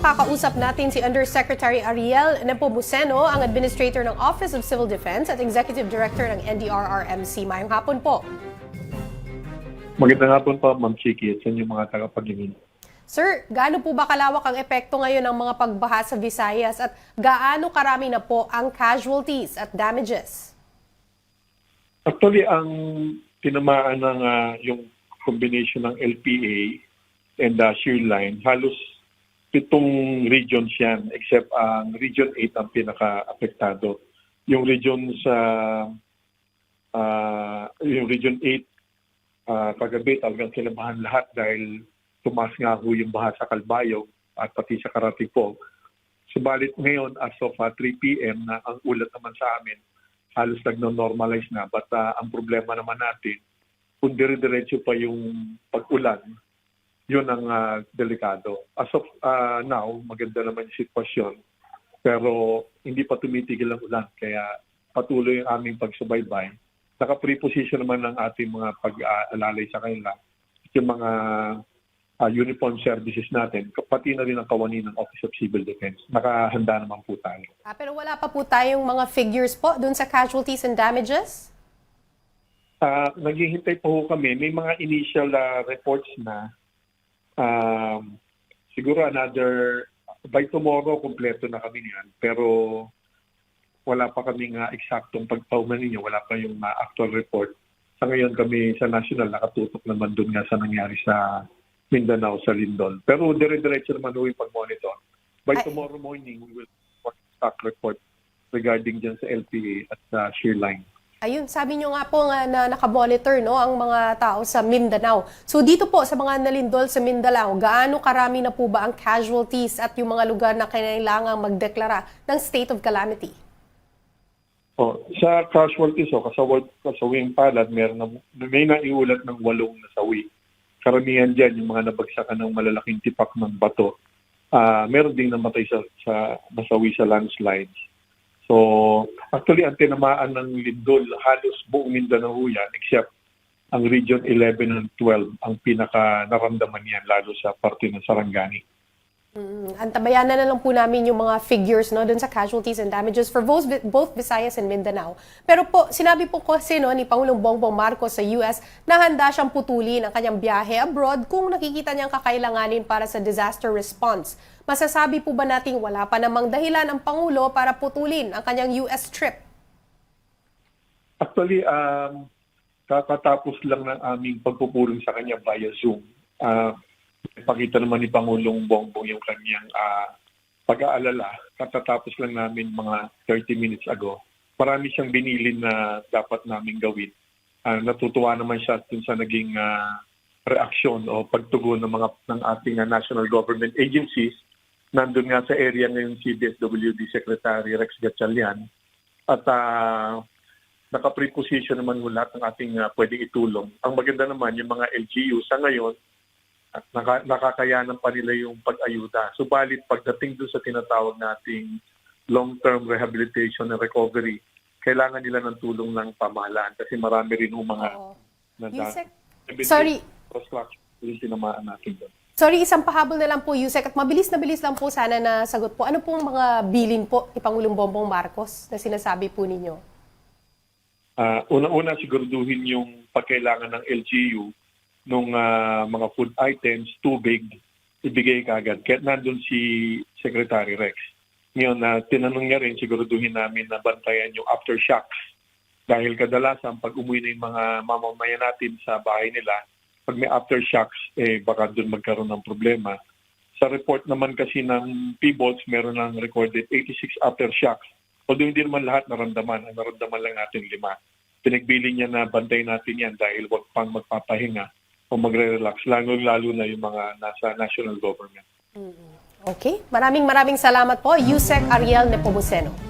makakausap natin si Undersecretary Ariel Nepomuceno, ang Administrator ng Office of Civil Defense at Executive Director ng NDRRMC. Mayong hapon po. Magandang hapon po, Ma'am Chiki, at sa inyong mga tagapagingin. Sir, gaano po ba kalawak ang epekto ngayon ng mga pagbaha sa Visayas at gaano karami na po ang casualties at damages? Actually, ang tinamaan ng ah, yung combination ng LPA and the shear line, halos pitong regions yan, except ang Region 8 ang pinaka-apektado. Yung region sa ah, yung Region 8 ah, kagabi talagang kinabahan lahat dahil tumaas nga ho yung baha sa Kalbayog at pati sa Karatipog. Subalit ngayon, as of ah, 3 p.m. na ang ulat naman sa amin, halos nagno-normalize na. But ah, ang problema naman natin, kung dire-diretso pa yung pag-ulan, yun ang ah, delikado. As of ah, now, maganda naman yung sitwasyon. Pero hindi pa tumitigil ang ulan. Kaya patuloy ang aming pagsubaybay. Naka-preposition naman ng ating mga pag-aalalay sa kanila. Yung mga ah, uniform services natin, pati na rin ang kawani ng Office of Civil Defense. Nakahanda naman po tayo. Ah, pero wala pa po tayong mga figures po dun sa casualties and damages? Ah, naghihintay po kami. May mga initial ah, reports na um, siguro another by tomorrow kompleto na kami niyan. Pero wala pa kaming uh, eksaktong pagpauman ninyo. Wala pa yung ah, actual report. Sa ngayon kami sa national nakatutok naman doon nga sa nangyari sa Mindanao, sa Lindol. Pero dire-diretso naman yung pag-monitor. By tomorrow morning, we will report regarding dyan sa LPA at sa shear line. Ayun, sabi nyo nga po nga na nakamonitor no, ang mga tao sa Mindanao. So dito po sa mga nalindol sa Mindanao, gaano karami na po ba ang casualties at yung mga lugar na kailangang magdeklara ng state of calamity? Oh, sa casualties, oh, kasawad, kasawing palad, meron na, may naiulat ng walong nasawi. Karamihan dyan, yung mga nabagsakan ng malalaking tipak ng bato. Ah, meron ding namatay sa, sa nasawi sa landslides. So, actually, ang tinamaan ng lindol, halos buong Mindanao yan, except ang Region 11 and 12 ang pinaka naramdaman yan, lalo sa parte ng Sarangani. Mm, antabayanan na lang po namin yung mga figures no dun sa casualties and damages for both, both Visayas and Mindanao. Pero po, sinabi po kasi no, ni Pangulong Bongbong Marcos sa US na handa siyang putulin ang kanyang biyahe abroad kung nakikita niyang kakailanganin para sa disaster response. Masasabi po ba nating wala pa namang dahilan ang Pangulo para putulin ang kanyang US trip? Actually, um, kakatapos lang ng aming pagpupulong sa kanya via Zoom. Uh, pakita naman ni Pangulong Bongbong yung kanyang ah, pag-aalala. Katatapos lang namin mga 30 minutes ago. Marami siyang binilin na dapat namin gawin. Ah, natutuwa naman siya dun sa naging ah, reaksyon o pagtugon ng mga ng ating ah, national government agencies. Nandun nga sa area ngayon si DSWD Secretary Rex Gatchalian at ah, naka-preposition naman lahat ng ating uh, pwedeng itulong. Ang maganda naman, yung mga LGU sa ngayon, at naka, nakakayanan pa nila yung pag-ayuda. Subalit, pagdating doon sa tinatawag nating long-term rehabilitation and recovery, kailangan nila ng tulong ng pamahalaan kasi marami rin yung mga Oo. Yusek, sorry. tinamaan natin doon. Sorry, isang pahabol na lang po, Yusek, at mabilis na bilis lang po sana na sagot po. Ano pong mga bilin po ni Pangulong Bongbong Marcos na sinasabi po ninyo? Ah, una-una siguraduhin yung pagkailangan ng LGU nung ah, mga food items, tubig, ibigay kagad. Kaya nandun si Secretary Rex. Ngayon, na tinanong niya rin, siguraduhin namin na bantayan yung aftershocks. Dahil kadalasan, pag umuwi na yung mga mamamayan natin sa bahay nila, pag may aftershocks, eh baka doon magkaroon ng problema. Sa report naman kasi ng PBOLS, meron ng recorded 86 aftershocks. Although hindi naman lahat naramdaman, ang naramdaman lang natin lima. Pinagbili niya na bantay natin yan dahil wag pang magpapahinga o magre-relax, lalo-lalo na yung mga nasa national government. Okay, maraming maraming salamat po, Yusek Ariel Nepomuceno.